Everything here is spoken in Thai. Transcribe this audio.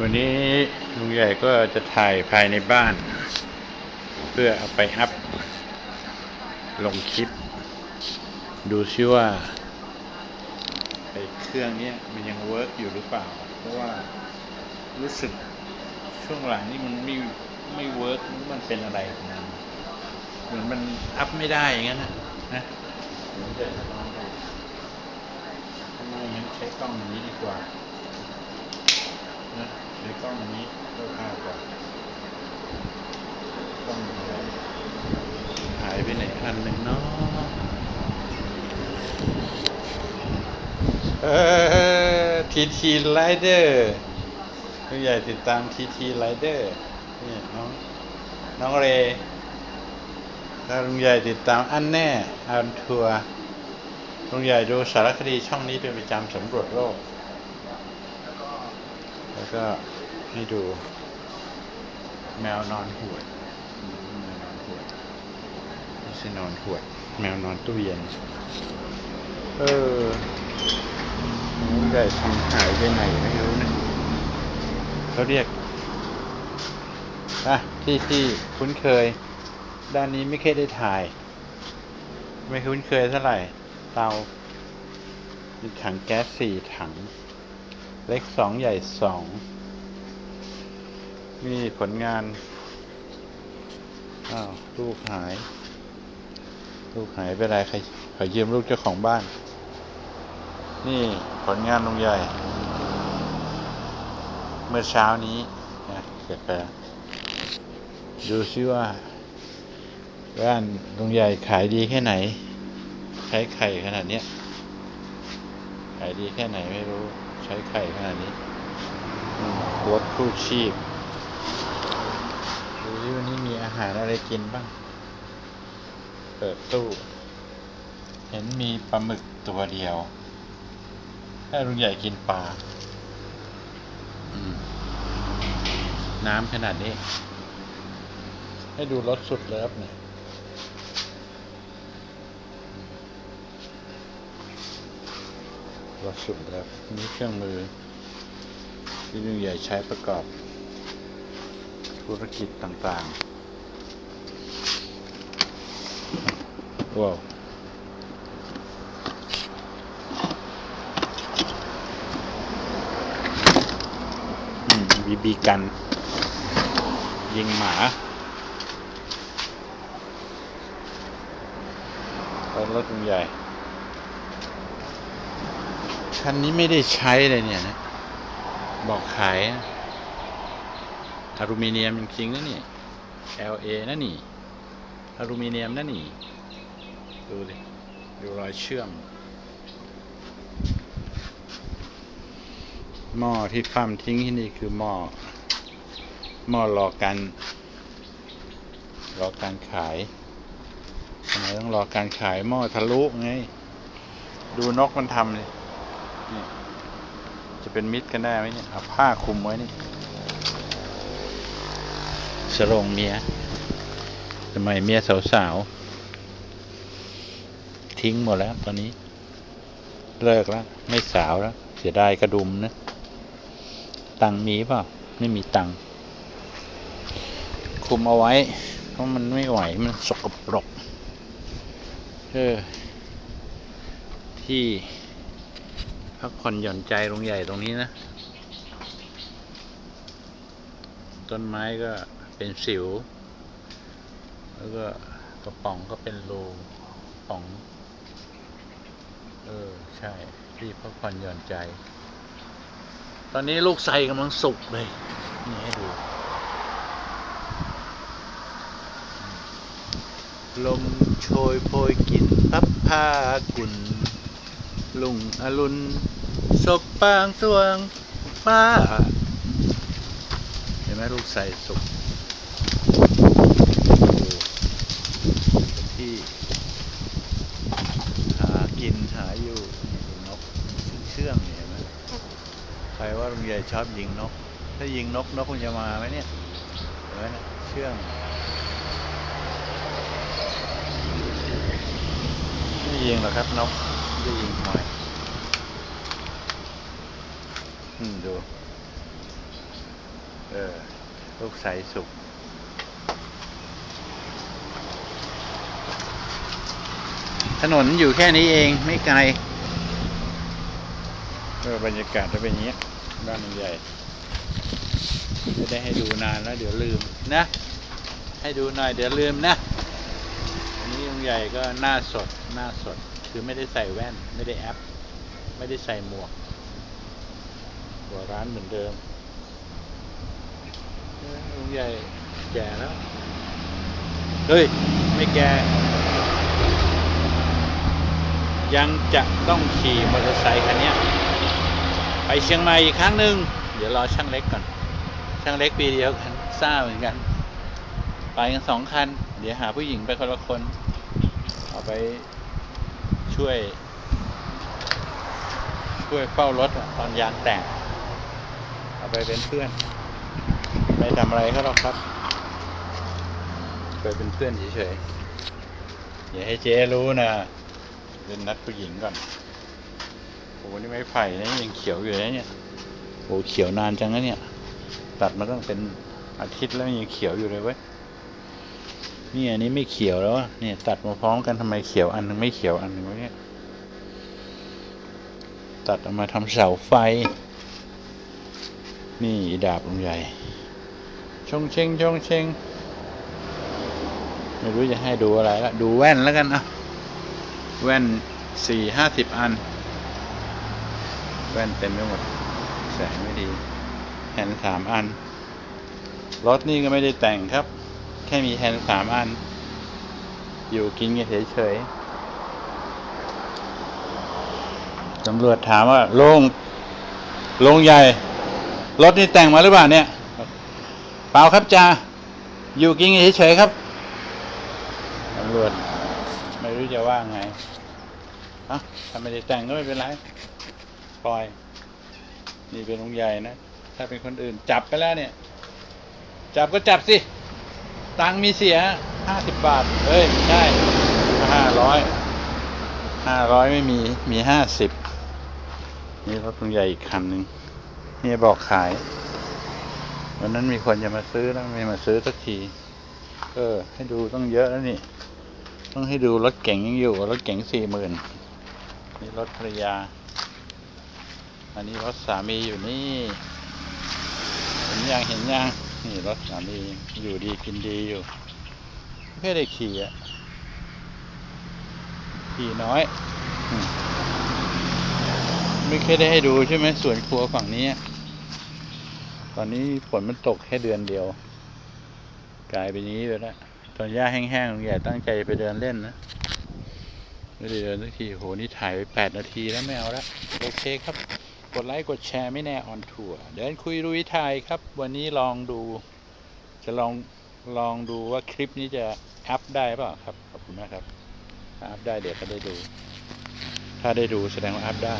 วันนี้ลุงใหญ่ก็จะถ่ายภายในบ้าน เพื่อเอาไปอัพ ลงคลิป ดูซิว่าไอ้เครื่องนี้มันยังเวิร์กอยู่หรือเปล่า เพราะว่ารู้สึกช่วงหลังนี่มันไม่ไม่เวิร์กมันเป็นอะไรของมันเหมือนมันอัพไม่ได้อย่างนั้นนะนะทำไมงั้นใช้กล้องอย่างนี้ดีกว่า นะใช้กล้องอันนี้เพื่อภาพก่อนกล้องอะไรห อันหนึ่งเนาะเออทีทีไลเดอร์ผู้ใหญ่ติดตามทีทีไลเดอร์นี่น้องน้องเรถ้าลุงใหญ่ติดตามอันแน่อันทัวร์ลุงใหญ่ดูสารคดีช่องนี้เป็นประจำสำรวจโลก แล้วก็ให้ดูแมวนอนหวดอืมแมวนอนหวด ไม่ใช่นอนหวด แมวนอนตู้เย็น เออน้องใหญ่ทำหายไปไหนไม่รู้นะเขาเรียกอะที่ที่คุ้นเคย ด้านนี้ไม่เคยได้ถ่าย ไม่คุ้นเคยเท่าไหร่ เตามีถังแก๊สสี่ถัง เล็กสองใหญ่สองมีผลงาน อ้าว ลูกหาย ลูกหายไปไรใครขอยืมลูกเจ้าของบ้าน นี่ผลงานลุงใหญ่ เมื่อเช้านี้นะเสร็จไปแล้วดูซิว่าร้านลุงใหญ่ขายดีแค่ไหนใช้ไข่ขนาดเนี้ยขายดีแค่ไหนไม่รู้ ใช้ไข่ขนาดนี้รถคู่ชีพดูที่วันนี้มีอาหารอะไรกินบ้าง เปิดตู้ เห็นมีปลาหมึกตัวเดียว ให้ลุงใหญ่กินปลา น้ำขนาดนี้ ให้ดูรถสุดเลิฟหน่ยรถสุดแล้วนี่เครื่องมือ ที่ลุงใหญ่ใช้ประกอบธุรกิจต่างๆ ว้าวบีบีกัน ยิงหมารถลุงใหญ่ คันนี้ไม่ได้ใช้เลยเนี่ยนะ บอกขายอะอลูมิเนียมจริงๆนะนี่ LA นะนี่อลูมิเนียมนะนี่ ดูดิ ดูรอยเชื่อม หม้อที่ฟั่มทิ้งที่นี่คือหม้อ หม้อรอการรอการขายทำไมต้องรอการขายหม้อทะลุไง ดูนกมันทำเลยนี่จะเป็นมิตรกันได้ไหมเนี่ยเอาผ้าคลุมไว้นี่สรงเมีย สมัยเมียสาวๆ ทิ้งหมดแล้ว ตอนนี้ เลิกแล้ว ไม่สาวแล้ว เสียดายกระดุมนะ ตังมีเปล่าไม่มีตังคุมเอาไว้ เพราะมันไม่ไหว มันสกปรกเออที่พักผ่อนหย่อนใจลงใหญ่ตรงนี้นะ ต้นไม้ก็เป็นสิว แล้วก็กระป๋องก็เป็นรูป๋อง เออ ใช่ที่พักผ่อนหย่อนใจ ตอนนี้ลูกไทรกำลังสุกเลย นี่ให้ดู ลมโชยโพยกลิ่นพับผ้ากุ่นลุงอรุณศบปางสวงฟ้า เห็นไหมลูกใส่สุกที่ อยู่นี่ดูนกเชื่องเห็นไหมใครว่าลุงใหญ่ชอบยิงนก ถ้ายิงนกนกมันจะมาไหมเนี่ยเห็นไหมเชื่องไม่ยิงหรอกครับนกไม่ยิงทำไมอืมดู เออลูกใสสุก ถนนอยู่แค่นี้เองไม่ไกลเออบรรยากาศจะเป็นอย่างเงี้ยบ้านมันใหญ่ไม่ได้ให้ดูนานแล้วเดี๋ยวลืมนะ ให้ดูหน่อยเดี๋ยวลืมนะอันนี้ลุงใหญ่ก็หน้าสดหน้าสด คือไม่ได้ใส่แว่น ไม่ได้แอป ไม่ได้ใส่หมวก หัวร้านเหมือนเดิมเออลุงใหญ่แก่แล้ว เฮ้ย ไม่แก่ ยังจะต้องขี่มอเตอร์ไซค์คันนี้ไปเชียงใหม่อีกครั้งหนึ่งเดี๋ยวรอช่างเล็กก่อน ช่างเล็กปีเดียวกันซ่าเหมือนกัน ไปกันสองคัน เดี๋ยวหาผู้หญิงไปคนละคน เอาไปช่วย ช่วยเฝ้ารถตอนยางแตก เอาไปเป็นเพื่อน ไม่ทำอะไรก็หรอกครับไปเป็นเพื่อนเฉยๆอย่าให้เจ๊รู้นะ เป็นนัดผู้หญิงก่อนโอ้นี่ไม้ไผ่นะยังเขียวอยู่นะเนี่ยโอ้เขียวนานจังนะเนี่ย ตัดมาตั้งเป็นอาทิตย์แล้วยังเขียวอยู่เลยเว้ยนี่อันนี้ไม่เขียวแล้วเนี่ยตัดมาพร้อมกันทำไมเขียวอันหนึงไม่เขียวอันหนึงวะเนี่ยตัดออกมาทำเสาไฟ นี่ดาบลุงใหญ่ชงเชงชงเชงไม่รู้จะให้ดูอะไรละดูแว่นแล้วกันอะ แว่นสี่ห้าสิบอัน แว่นเต็มไปหมด แสงไม่ดีแฮนสามอัน รถนี่ก็ไม่ได้แต่งครับ แค่มีแฮนสามอัน อยู่กินกันเฉยๆตำรวจถามว่าโลงโลงใหญ่ รถนี่แต่งมาหรือเปล่าเนี่ยเปล่าครับจ่าอยู่กินเฉยๆครับตำรวจ รู้จะว่าไงอะถ้าไม่ได้แต่งก็ไม่เป็นไร ปล่อย นี่เป็นลุงใหญ่นะ ถ้าเป็นคนอื่นจับไปแล้วเนี่ย จับก็จับสิ ตังค์มีเสียห้าสิบบาทเอ้ยไม่ใช่ห้าร้อยห้าร้อยไม่มี มีห้าสิบ นี่รถลุงใหญ่อีกคันหนึ่งเฮียบอกขายวันนั้นมีคนจะมาซื้อแล้วไม่มาซื้อสักที เออ ให้ดูต้องเยอะแล้วนี่ ต้องให้ดูรถเก๋งยังอยู่ รถเก๋งสี่หมื่นนี่รถภรรยา อันนี้รถสามีอยู่นี่เห็นยังเห็นยังนี่รถสามีอยู่ดีกินดีอยู่ไม่ได้ขี่อะขี่น้อยไม่เคยได้ให้ดูใช่ไหมสวนครัวฝั่งนี้ ตอนนี้ฝนมันตกแค่เดือนเดียว กลายเป็นอย่างนี้ไปแล้ว ตอนหญ้าแห้งๆลุงใหญ่ตั้งใจไปเดินเล่นนะ ไม่ได้เดินสักทีโหนี่ถ่ายไปแปดนาทีแล้วไม่เอาละโอเคครับ กดไลค์กดแชร์ไม่แน่ออนทัวร์เดินคุยรุยไทยครับ วันนี้ลองดู จะลองลองดูว่าคลิปนี้จะอัพได้เปล่าครับ ขอบคุณมากครับอัพได้เดี๋ยวก็ได้ดู ถ้าได้ดูแสดงว่าอัพได้